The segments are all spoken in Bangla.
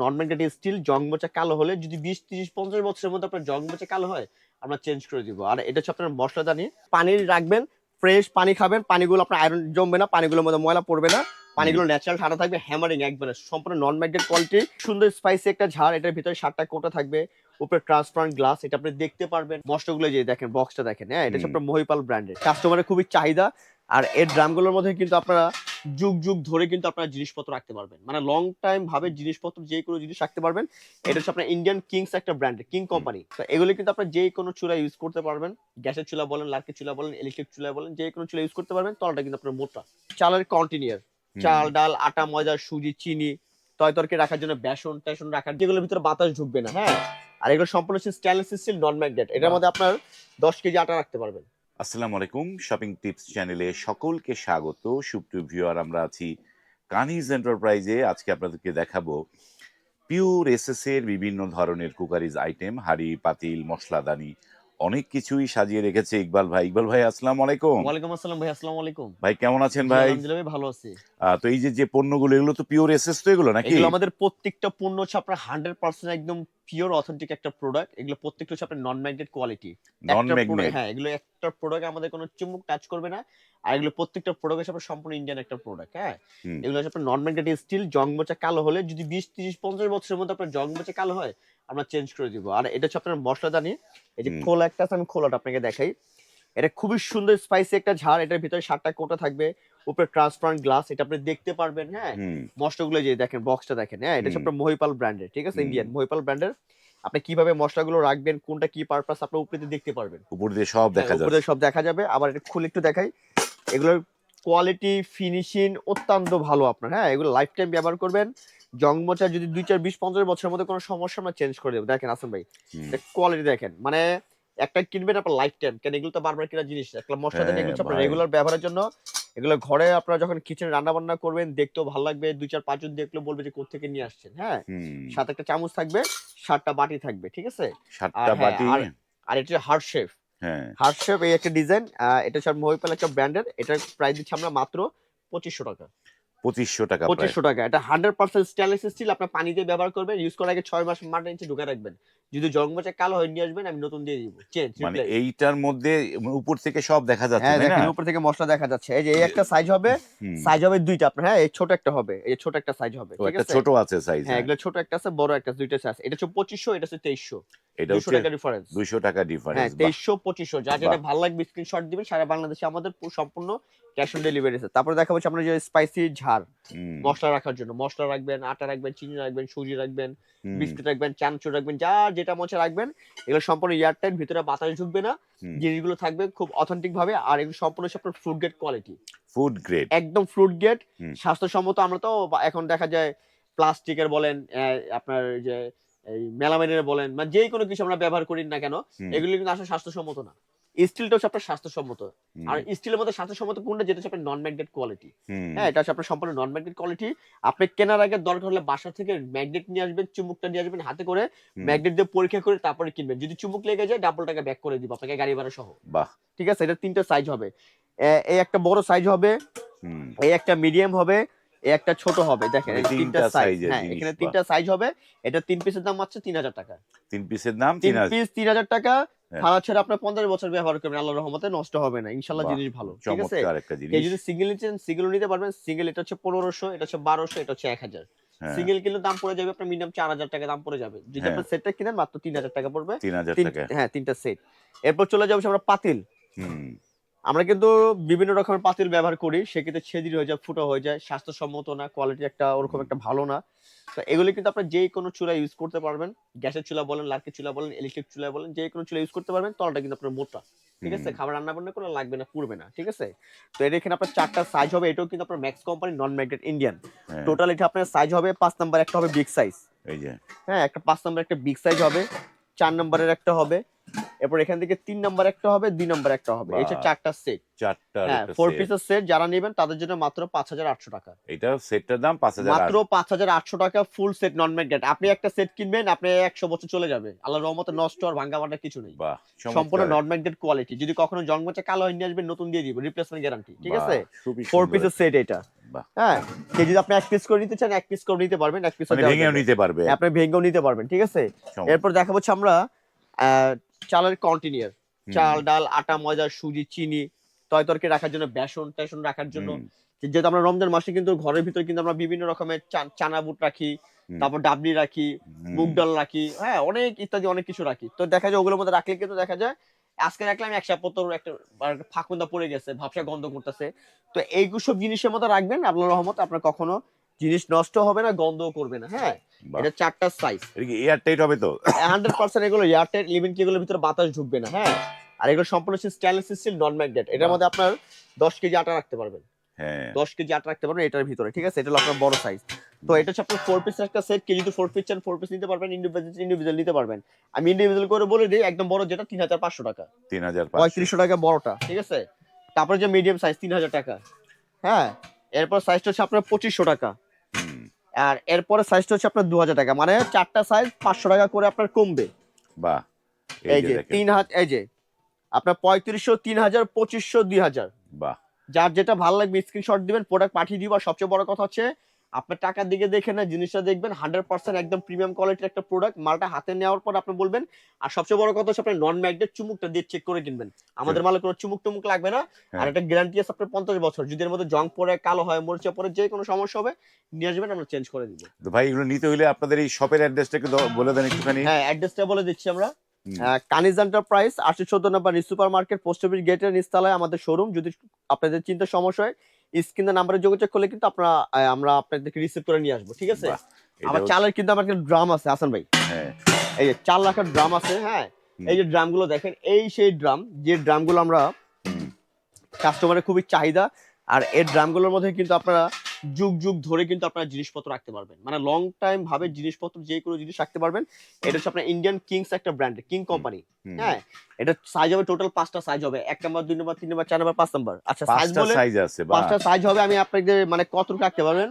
নন ম্যাগনেটিক স্টিল জং মোচা কালো হলে যদি বিশ তিরিশ পঞ্চাশ বছরের মধ্যে আপনার জং মোচা কালো হয় আমরা চেঞ্জ করে দিব। আর এটা হচ্ছে আপনার মশলাদানি পানি রাখবেন ফ্রেশ পানি খাবেন পানিগুলো আপনার আয়রন জমবে না পানিগুলোর মধ্যে ময়লা পড়বে না। পানিগুলো ন্যাচারাল ঠান্ডা থাকবে হ্যামারিং একবারে সম্পূর্ণ নন ম্যাগনেট কোয়ালিটি সুন্দর স্পাইসি একটা ঝাড় এটার ভিতরে সাতটা কোটা থাকবে? উপরে ট্রান্সপারেন্ট গ্লাস এটা আপনি দেখতে পারবেন। মশলাগুলো যে দেখেন বক্সটা দেখেন হ্যাঁ? এটা হচ্ছে আপনার মহিপাল ব্র্যান্ডের কাস্টমারের খুবই চাহিদা। আর এর ড্রামগুলোর মধ্যে কিন্তু আপনারা যুগ যুগ ধরে কিন্তু আপনারা জিনিসপত্র রাখতে পারবেন। মানে লং টাইম ভাবে জিনিসপত্র যে কোনো জিনিস রাখতে পারবেন। এটা হচ্ছে আপনার ইন্ডিয়ান কিংস একটা ব্র্যান্ড কিং কোম্পানি তো এগুলো কিন্তু আপনার যে কোনো চুলা ইউজ করতে পারবেন। গ্যাসের চুলা বলেন লার্কের চুলা বলেন ইলেকট্রিক চুলা বলেন যে কোনো চুলা ইউজ করতে পারবেন। তলটা কিন্তু আপনার মোটা। চালের কন্টিনিয়ার চাল ডাল আটা ময়দা সুজি চিনি তয় তরকারি রাখার জন্য বেসন টেসন রাখার যেগুলোর ভিতরে বাতাস ঢুকবে না হ্যাঁ? আর এগুলো সম্পূর্ণ হচ্ছে স্টেনলেস স্টিল নন ম্যাগনেট এটার মধ্যে আপনার দশ কেজি আটা রাখতে পারবেন। আসসালামু আলাইকুম। শপিং টিপস চ্যানেলে সকলকে স্বাগত। সুপ্রিয় ভিউয়ার, আমরা আছি কানিজ এন্টারপ্রাইজে আজকে আপনাদেরকে দেখাবো পিওর এসএস এর বিভিন্ন ধরনের কুকারিজ আইটেম। হাড়ি, পাতিল, মশলাদানি অনেক কিছুই সাজিয়ে রেখেছে ইকবাল ভাই। ইকবাল ভাই আসসালামু আলাইকুম। ওয়ালাইকুম আসসালাম ভাই আসসালামু আলাইকুম। ভাই কেমন আছেন ভাই? আলহামদুলিল্লাহ ভালো আছি। তো এই যে যে পণ্যগুলো এগুলো তো পিওর এসএস তো এগুলো নাকি? এগুলো আমাদের প্রত্যেকটা পণ্য হচ্ছে আপনার হান্ড্রেড পার্সেন্ট একদম পিওর অথেন্টিক একটা প্রোডাক্ট এগুলো প্রত্যেকটা হচ্ছে আপনার non magnet quality non magnet হ্যাঁ এগুলো একটা প্রোডাক্ট আমাদের কোনো চুমুক টাচ করবে না। আর এগুলো প্রত্যেকটা প্রোডাক্ট হচ্ছে আপনার সম্পূর্ণ ইন্ডিয়ান একটা প্রোডাক্ট হ্যাঁ? এগুলো হচ্ছে আপনার নন ম্যাগনেটিক স্টিল জং মোচা কালো হলে যদি বিশ তিরিশ পঞ্চাশ বছরের মধ্যে আপনার জং মোচা কালো হয় আমরা চেঞ্জ করে দিব। আর এটা হচ্ছে আপনার মশলাদানি। এই যে খোলা একটা আছে আমি খোলাটা আপনাকে দেখাই। এটা খুবই সুন্দর স্পাইসি একটা ঝাড় এটার ভিতরে সাতটা কোটা থাকবে? উপরে ট্রান্সপারেন্ট গ্লাস এটা আপনি দেখতে পারবেন হ্যাঁ? মশলাগুলো যে দেখেন বক্সটা দেখেন হ্যাঁ? এটা হচ্ছে আপনার মহিপাল ব্র্যান্ডের ঠিক আছে? ইন্ডিয়ান মহিপাল ব্র্যান্ডের আপনি কীভাবে মশলাগুলো রাখবেন কোনটা কি পারপাস আপনার উপরে দিয়ে দেখতে পারবেন। উপর দিয়ে সব দেখা যাবে উপরে সব দেখা যাবে। আবার এটা খুলে একটু দেখাই। এগুলোর কোয়ালিটি ফিনিশিং অত্যন্ত ভালো আপনার হ্যাঁ? এগুলো লাইফ টাইম ব্যবহার করবেন। জং যদি দুই চার বিশ পঞ্চাশ বছরের মধ্যে কোনো সমস্যা আমরা চেঞ্জ করে দেবো। দেখেন আসেন ভাই কোয়ালিটি দেখেন। মানে একটা কিনবেন আপনার লাইফ টাইম কেন এগুলো তো বারবার কেনা জিনিস একটা মশলা দেন এগুলো আপনার। রেগুলার ব্যবহারের জন্য এগুলো ঘরে আপনারা যখন কিচেনে রান্না বান্না করবেন দেখতেও ভালো লাগবে। দুই চার পাঁচজন দেখলেও বলবে যে কোথেকে নিয়ে আসছেন হ্যাঁ? সাথে একটা চামচ থাকবে সাতটা বাটি থাকবে ঠিক আছে? সাতটা আর হ্যাঁ, বাটি। আর- এটা শেফ হ্যাঁ। হার্ট শেফ এই একটা ডিজাইন এটা হচ্ছে মহিপাল একটা ব্র্যান্ডের এটার প্রাইস দিচ্ছি আমরা মাত্র পঁচিশশো টাকা। পঁচিশশো টাকা পঁচিশশো টাকা। এটা হান্ড্রেড পার্সেন্ট স্টেনলেস স্টিল আপনার পানি দিয়ে ব্যবহার করবেন। ইউজ করার আগে ছয় মাস নিচে ঢুকে রাখবেন। যদি জঙ্গমচা কালো হয়ে নিয়ে আসবেন আমি নতুন দিয়ে দিব। মানে এইটার মধ্যে উপর থেকে সব দেখা যাচ্ছে হ্যাঁ দেখেন উপর থেকে মশলা দেখা যাচ্ছে। এই যে এই একটা সাইজ হবে সাইজ হবে দুইটা আপনার। হ্যাঁ এই ছোট একটা হবে এই ছোট একটা সাইজ হবে ঠিক একটা আছে? ছোট আছে সাইজ হ্যাঁ এগুলো ছোট একটা আছে বড় একটা দুইটা আছে। এটা হচ্ছে পঁচিশশো এটা হচ্ছে তেইশশো। এটা হচ্ছে টাকা ডিফারেন্স দুইশো টাকা হ্যাঁ ডিফারেন্স তেইশশো পঁচিশশো। যা যেটা। ভালো লাগবে স্ক্রিনশট দিবেন। সারা বাংলাদেশে আমাদের সম্পূর্ণ ক্যাশ অন ডেলিভারি আছে। তারপরে দেখা যাচ্ছে আপনার যে স্পাইসি মশলা রাখার জন্য। মশলা রাখবেন আটা রাখবেন চিনি রাখবেন সুজি রাখবেন বিস্কুট রাখবেন চানাচুর রাখবেন যা যেটা মনে রাখবেন। এগুলো সম্পূর্ণ এয়ারটাইট ভিতরে বাতাস ঢুকবে না। জিনিসগুলো থাকবে খুব অথেন্টিক ভাবে আর এগুলো সম্পূর্ণ হচ্ছে আপনার food grade quality food grade একদম ফ্রুট গেট। স্বাস্থ্যসম্মত আমরা তো এখন দেখা যায় প্লাস্টিকের বলেন আপনার যে এই মেলামাইনের বলেন মানে যেই কোনো কিছু আমরা ব্যবহার করি না কেন এগুলো কিন্তু আসলে স্বাস্থ্যসম্মত না। স্টিলটা হচ্ছে আপনার স্বাস্থ্যসম্মত। আর স্টিলের মধ্যে স্বাস্থ্যসম্মত কোনটা? যেটা হচ্ছে আপনার নন ম্যাগনেট কোয়ালিটি হ্যাঁ এটা হচ্ছে আপনার সম্পূর্ণ নন ম্যাগনেট কোয়ালিটি আপনি কেনার আগে দরকার হলে বাসা থেকে ম্যাগনেট নিয়ে আসবেন চুমুকটা নিয়ে আসবেন হাতে করে। ম্যাগনেট দিয়ে পরীক্ষা করে তারপরে কিনবেন। যদি চুমুক লেগে যায় ডাবল টাকা ব্যাক করে দিব আপনাকে গাড়ি ভাড়া সহ বাহ। ঠিক আছে? এটা তিনটা সাইজ হবে। এই একটা বড় সাইজ হবে। এই একটা মিডিয়াম হবে। এই একটা ছোট হবে। দেখেন মানে তিনটা সাইজ হ্যাঁ এখানে। তিনটা সাইজ হবে। এটা তিন পিসের দাম মাত্র তিন হাজার টাকা। তিন পিসের দাম তিন পিস তিন হাজার টাকা। ভাড়া ছেড়ে আপনার পঞ্চাশ বছর ব্যবহার করবেন আল্লাহ রহমতে নষ্ট হবে না। ইনশাল্লাহ জিনিস ভালো ঠিক আছে? এই যদি সিঙ্গেল নিচ্ছেন সিঙ্গেল নিতে পারবেন সিঙ্গেল এটা হচ্ছে পনেরোশো এটা হচ্ছে বারোশো এটা হচ্ছে এক হাজার হ্যাঁ, সিঙ্গেল কিলো দাম পড়ে যাবে আপনার মিনিমাম চার হাজার টাকা দাম পড়ে যাবে। যদি হ্যাঁ। আপনার সেটটা কিনেন মাত্র তিন হাজার টাকা পড়বে। তিন হাজার টাকা। হ্যাঁ তিনটা সেট এরপর চলে যাব আমরা পাতিল। হুম। আমরা কিন্তু বিভিন্ন রকমের পাতিল ব্যবহার করি সেক্ষেত্রে ছেদির হয়ে যায় ফুটো হয়ে যায় স্বাস্থ্যসম্মত না কোয়ালিটি একটা ওরকম একটা ভালো না। তো এগুলি কিন্তু আপনার যে কোনো চুলা ইউজ করতে পারবেন গ্যাসের চুলা বলেন লার্কের চুলা বলেন ইলেকট্রিক চুলা বলেন যে কোনো চুলা ইউজ করতে পারবেন তলটা কিন্তু আপনার মোটা। ঠিক আছে? খাবার রান্না বান্না কোনো লাগবে না পুড়বে না ঠিক আছে? তো এটা এখানে আপনার চারটা সাইজ হবে এটাও কিন্তু আপনার Max company non magnet Indian total এটা আপনার সাইজ হবে পাঁচ নাম্বার একটা হবে বিগ সাইজ এই যে। হ্যাঁ একটা পাঁচ নাম্বার একটা বিগ সাইজ হবে চার নাম্বারের একটা হবে। এরপর এখান থেকে তিন নাম্বার একটা হবে দুই নাম্বার একটা হবে। এটা চারটা সেট চারটা হ্যাঁ ফোর পিসের সেট যারা নেবেন তাদের জন্য মাত্র পাঁচ হাজার আটশো টাকা। এটা সেটটার দাম পাঁচ হাজার মাত্র পাঁচ হাজার আটশো টাকা ফুল সেট নন ম্যাগনেট আপনি একটা সেট কিনবেন আপনি একশো বছর চলে যাবে। আল্লাহ রহমতে নষ্ট আর ভাঙ্গা ভাঙা কিছু নেই। সম্পূর্ণ নন ম্যাগনেট কোয়ালিটি যদি কখনো জন্মচে কালো হয়ে নিয়ে আসবেন নতুন দিয়ে দিব রিপ্লেসমেন্ট গ্যারান্টি ঠিক আছে? ফোর পিসের সেট এটা। হ্যাঁ কে যদি আপনি এক পিস করে নিতে চান এক পিস করে নিতে পারবেন এক পিস মানে ভেঙেও নিতে পারবে। আপনি ভেঙেও নিতে পারবেন ঠিক আছে? এরপর দেখা হচ্ছে আমরা চালের কন্টিনিউর চাল ডাল আটা ময়দা সুজি চিনি তয় তরকারি রাখার জন্য বেসন টেসন রাখার জন্য। যেহেতু আমরা রমজান মাসে কিন্তু ঘরের ভিতরে কিন্তু আমরা বিভিন্ন রকমের চানা বুট রাখি তারপর ডাবলি রাখি মুগ ডাল রাখি হ্যাঁ অনেক ইত্যাদি অনেক কিছু রাখি। তো দেখা যায় ওগুলোর মধ্যে রাখলে কিন্তু দেখা যায় আজকে রাখলাম এক সপ্তাহ একটা ফাঁকুন্দা পড়ে গেছে ভাবসা গন্ধ করতেছে। তো এইগুলো সব জিনিসের মধ্যে রাখবেন আপনার রহমত আপনার কখনো জিনিস নষ্ট হবে না গন্ধও করবে না হ্যাঁ? এটা চারটা সাইজ এয়ার টাইট হবে তো? হান্ড্রেড পার্সেন্ট এগুলো এয়ারটেল ইলেভেন কি এগুলোর ভিতরে বাতাস ঢুকবে না হ্যাঁ? আর এগুলো সম্পূর্ণ স্টেনলেস স্টিল নন ম্যাগনেট এটার মধ্যে আপনার দশ কেজি আটা রাখতে পারবেন। হ্যাঁ। দশ কেজি আটা রাখতে পারবেন এটার ভিতরে ঠিক আছে? এটা হলো আপনার বড় সাইজ তো এটা হচ্ছে আপনার ফোর পিস একটা সেট কেজি তো ফোর পিস চান ফোর পিস নিতে পারবেন ইন্ডিভিজুয়াল ইন্ডিভিজুয়াল নিতে পারবেন। আমি ইন্ডিভিজুয়াল করে বলে দিই একদম বড় যেটা তিন হাজার পাঁচশো টাকা। তিন হাজার। পঁয়ত্রিশশো টাকা বড়টা ঠিক আছে? তারপরে যে মিডিয়াম সাইজ তিন হাজার টাকা। হ্যাঁ? এরপর সাইজটা হচ্ছে আপনার পঁচিশশো টাকা। আর এরপরে সাইজটা হচ্ছে আপনার দু হাজার টাকা। মানে চারটা সাইজ পাঁচশো টাকা করে আপনার কমবে। বাহ এই যে তিন হাজার এই যে আপনার পঁয়ত্রিশশো তিন হাজার পঁচিশশো দুই হাজার বাহ। যার যেটা ভালো লাগবে স্ক্রিনশট দিবেন প্রোডাক্ট পাঠিয়ে দিব। আর সবচেয়ে বড় কথা হচ্ছে আপনার টাকার দিকে দেখে না জিনিসটা দেখবেন হান্ড্রেড পার্সেন্ট একদম প্রিমিয়াম কোয়ালিটির একটা প্রোডাক্ট মালটা হাতে নেওয়ার পর আপনি বলবেন আর সবচেয়ে বড় কথা হচ্ছে আপনার নন ম্যাগনেট চুমুকটা দিয়ে চেক করে কিনবেন। আমাদের মালে কোনো চুমুক টুমুক লাগবে না আর হ্যাঁ। একটা গ্যারান্টি আছে আপনার পঞ্চাশ বছর যদি এর মধ্যে জং পরে কালো হয় মরিচা পরে যে কোনো সমস্যা হবে নিয়ে আসবেন আমরা চেঞ্জ করে দিব। তো ভাই এগুলো নিতে হলে আপনাদের এই শপের অ্যাড্রেসটা একটু বলে দেন একটুখানি। হ্যাঁ অ্যাড্রেসটা বলে দিচ্ছি আমরা। কানিজ এন্টারপ্রাইজ আটশো চোদ্দ নম্বর সুপার মার্কেট পোস্ট অফিস গেটের নিচতলায় আমাদের শোরুম যদি আপনাদের চিন্তা সমস্যা হয় স্ক্রিনের নাম্বারে যোগাযোগ করলে কিন্তু আপনারা আমরা আপনাদেরকে রিসিভ করে নিয়ে আসব ঠিক আছে? আমার আবার চালের কিন্তু আমার ড্রাম আছে হাসান ভাই। হ্যাঁ। এই যে চাল রাখার ড্রাম আছে হ্যাঁ? এই যে ড্রামগুলো দেখেন এই সেই ড্রাম যে ড্রামগুলো আমরা কাস্টমারের খুবই চাহিদা আর এই ড্রামগুলোর মধ্যে কিন্তু আপনারা যুগ যুগ ধরে কিন্তু আপনারা জিনিসপত্র রাখতে পারবেন। মানে লং টাইম ভাবে জিনিসপত্র যে কোনো জিনিস রাখতে পারবেন। এটা হচ্ছে আপনার ইন্ডিয়ান কিংস একটা ব্র্যান্ড কিং কোম্পানি হ্যাঁ? এটা সাইজ হবে টোটাল পাঁচটা সাইজ হবে। এক নাম্বার দুই নাম্বার তিন নাম্বার চার নাম্বার পাঁচ নাম্বার আচ্ছা সাইজ বলে সাইজ আছে পাঁচটা সাইজ হবে আমি আপনাদের মানে কতটুকু রাখতে পারবেন।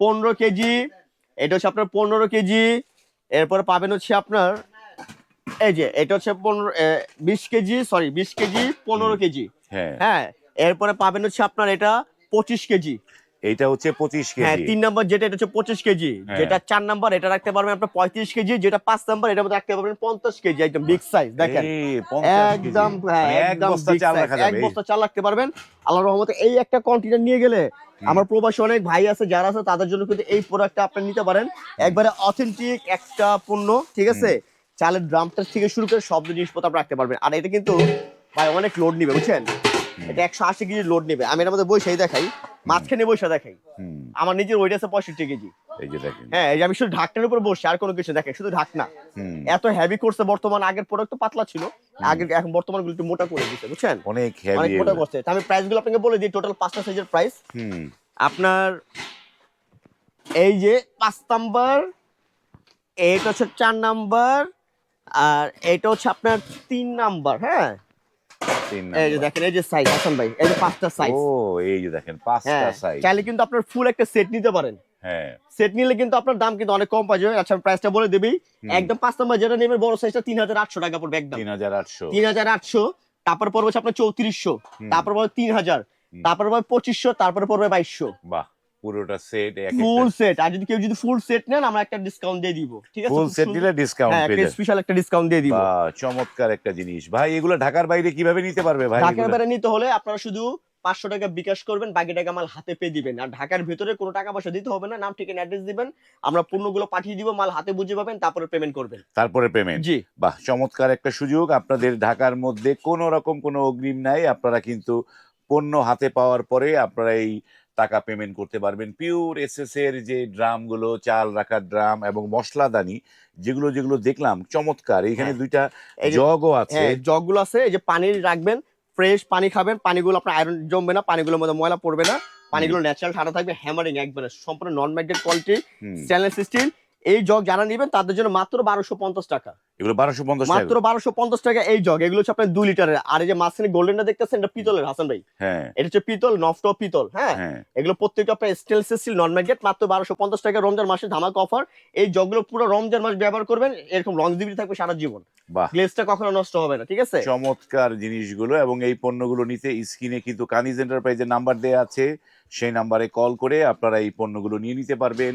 পনেরো কেজি। এটা হচ্ছে আপনার পনেরো কেজি। এরপরে পাবেন হচ্ছে আপনার এই যে এটা হচ্ছে পনেরো বিশ কেজি সরি বিশ কেজি পনেরো। কেজি। হ্যাঁ। হ্যাঁ এরপরে পাবেন হচ্ছে আপনার এটা পঁচিশ কেজি। এইটা হচ্ছে পঁচিশ হ্যাঁ কেজি। তিন নাম্বার যেটা এটা হচ্ছে পঁচিশ কেজি। হ্যাঁ। যেটা চার নাম্বার এটা রাখতে পারবেন আপনার পঁয়ত্রিশ কেজি যেটা পাঁচ নাম্বার এটা মধ্যে রাখতে পারবেন পঞ্চাশ কেজি একদম বিগ সাইজ দেখেন। এই, 50 কেজি। একদম হ্যাঁ এক একদম এক বস্তা চাল রাখতে পারবেন। আল্লাহর রহমতে এই একটা কন্টেনার নিয়ে গেলে আমার প্রবাসী অনেক ভাই আছে যারা আছে তাদের জন্য কিন্তু এই প্রোডাক্টটা আপনি নিতে পারেন। একবারে অথেন্টিক একটা পণ্য ঠিক আছে? চালের ড্রামটা থেকে শুরু করে সব জিনিসপত্র আপনি রাখতে পারবেন। আর এটা কিন্তু ভাই অনেক লোড নিবে বুঝছেন? এটা একশো আশি কেজি লোড নেবে। আমি এর মধ্যে বই সেই দেখাই। মাঝখানে বসে দেখাই। আমার নিজের ওয়েট আছে পঁয়ষট্টি কেজি। এই যে দেখেন। হ্যাঁ এই যে আমি শুধু ঢাকনার উপর বসছি আর কোনো কিছু দেখেন শুধু ঢাকনা। এত হেভি করছে বর্তমান আগের প্রোডাক্ট তো পাতলা ছিল। আগে এখন বর্তমানগুলো একটু মোটা করে দিচ্ছে বুঝছেন? অনেক অনেক হেভি মোটা করছে। আমি প্রাইসগুলো আপনাকে বলে দিই টোটাল পাঁচটা সাইজের প্রাইস হুম। আপনার এই যে পাঁচ নাম্বার এইটা হচ্ছে চার নাম্বার আর এটা হচ্ছে আপনার তিন নাম্বার হ্যাঁ? এই যে দেখেন এই যে সাইজ হাসান ভাই এই যে পাঁচটা সাইজ ও এই যে দেখেন পাঁচটা হ্যাঁ সাইজ চাইলে কিন্তু আপনার ফুল একটা সেট নিতে পারেন। হ্যাঁ। সেট নিলে কিন্তু আপনার দাম কিন্তু অনেক কম পাওয়া যাবে। আচ্ছা প্রাইসটা বলে দেবি। একদম পাঁচ নাম্বার যেটা নেবেন বড় সাইজটা তিন হাজার আটশো টাকা পড়বে একদম। তিন হাজার আটশো। তিন হাজার আটশো তারপর পড়বে আপনার চৌত্রিশশো তারপর পড়বে তিন হাজার তারপর পড়বে পঁচিশশো তারপরে পড়বে বাইশশো। বাহ। পুরোটা সেট ফুল সেট আর যদি কেউ যদি ফুল সেট নেন আমরা একটা ডিসকাউন্ট দিয়ে দিব। ঠিক আছে? ফুল সেট ডিসকাউন্ট পেয়ে একটা যাবে। স্পেশাল একটা ডিসকাউন্ট দিয়ে দিব। চমৎকার একটা জিনিস। ভাই এগুলো ঢাকার বাইরে কীভাবে নিতে পারবে ভাই ঢাকার বাইরে নিতে হলে আপনারা শুধু পাঁচশো টাকা বিকাশ করবেন বাকি টাকা মাল হাতে পেয়ে দিবেন। আর ঢাকার ভিতরে কোনো টাকা পয়সা দিতে হবে না নাম ঠিকানা অ্যাড্রেস দিবেন। আমরা পণ্যগুলো পাঠিয়ে দিব মাল হাতে বুঝে পাবেন তারপরে পেমেন্ট করবেন। তারপরে পেমেন্ট জি। বাহ চমৎকার একটা সুযোগ। আপনাদের ঢাকার মধ্যে কোনো রকম কোনো অগ্রিম নাই। আপনারা কিন্তু পণ্য হাতে পাওয়ার পরে আপনারা এই টাকা পেমেন্ট করতে পারবেন। পিওর এসএস এর যে ড্রামগুলো চাল রাখার ড্রাম এবং মশলাদানি যেগুলো যেগুলো দেখলাম চমৎকার। এখানে হ্যাঁ। দুইটা জগও আছে। হ্যাঁ জগগুলো আছে এই যে পানি রাখবেন ফ্রেশ পানি খাবেন পানিগুলো আপনার আয়রন জমবে না পানিগুলোর মধ্যে ময়লা পড়বে না। পানিগুলো ন্যাচারাল ঠান্ডা থাকবে হ্যামারিং একবারে সম্পূর্ণ non magnet quality. Stainless steel এই জগ যারা নেবেন তাদের জন্য মাত্র বারোশো পঞ্চাশ টাকা। এগুলো বারোশো পঞ্চাশ মাত্র বারোশো পঞ্চাশ টাকা এই জগ। এগুলো হচ্ছে আপনার দুই লিটারের। আর এই যে মাঝখানে গোল্ডেনটা দেখতেছেন এটা পিতলের হাসান ভাই? হ্যাঁ। এটা হচ্ছে পিতল নফট পিতল হ্যাঁ? হ্যাঁ। এগুলো প্রত্যেকটা আপনার স্টেনলেস স্টিল নন ম্যাগনেট মাত্র বারোশো পঞ্চাশ টাকা রমজান মাসে ধামাকা অফার এই জগগুলো পুরো রমজান মাস ব্যবহার করবেন এরকম লংজিভিটি থাকবে সারা জীবন। বাহ। গ্লেজটা কখনো নষ্ট হবে না ঠিক আছে? চমৎকার জিনিসগুলো এবং এই পণ্যগুলো নিতে স্ক্রিনে কিন্তু কানিজ এন্টারপ্রাইজের নাম্বার দেওয়া আছে। সেই নাম্বারে কল করে আপনারা এই পণ্যগুলো নিয়ে নিতে পারবেন।